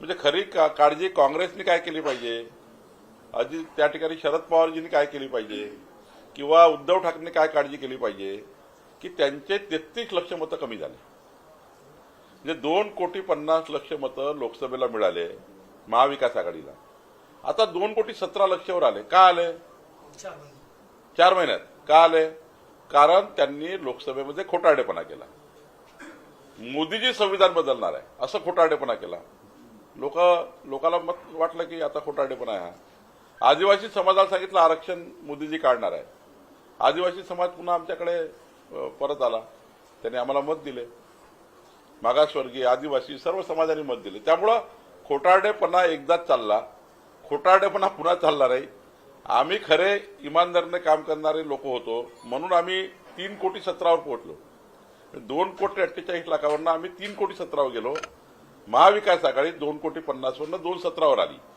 म्हणजे खरी का- काळजी काँग्रेसने काय केली पाहिजे? अजित त्या ठिकाणी शरद पवारजींनी काय केली पाहिजे? किंवा उद्धव ठाकरेंनी काय काळजी केली पाहिजे? की त्यांचे तेहतीस लक्ष मतं कमी झाले. म्हणजे दोन कोटी पन्नास लक्ष मतं लोकसभेला मिळाले महाविकास आघाडीला. आता दोन कोटी सतरा लक्षवर आले. का आले? चार महिन्यात. का आले? कारण त्यांनी लोकसभेमध्ये खोटारडेपणा केला. मोदीजी संविधान बदलणार आहे. असं खोटारडेपणा केला. लोक लोकांना मत वाटलं की आता खोटारडेपणा आहे. हा आदिवासी समाजाला सांगितलं आरक्षण मोदीजी काढणार आहे. आदिवासी समाज पुन्हा आमच्याकडे परत आला. त्याने आम्हाला मत दिले. मागासवर्गीय आदिवासी सर्व समाजाने मत दिले. त्यामुळं खोटारडेपणा एकदाच चालला. खोटारडेपणा पुन्हा चालला नाही आम्ही खरे इमानदारीने काम करणारे लोक होतो. म्हणून आम्ही तीन कोटी सतरावर पोहोचलो. दोन कोटी अठ्ठेचाळीस लाखावरनं आम्ही तीन कोटी सतरावर गेलो. महाविकास आघाडी दोन कोटी पन्नासवरनं दोन सतरावर आली.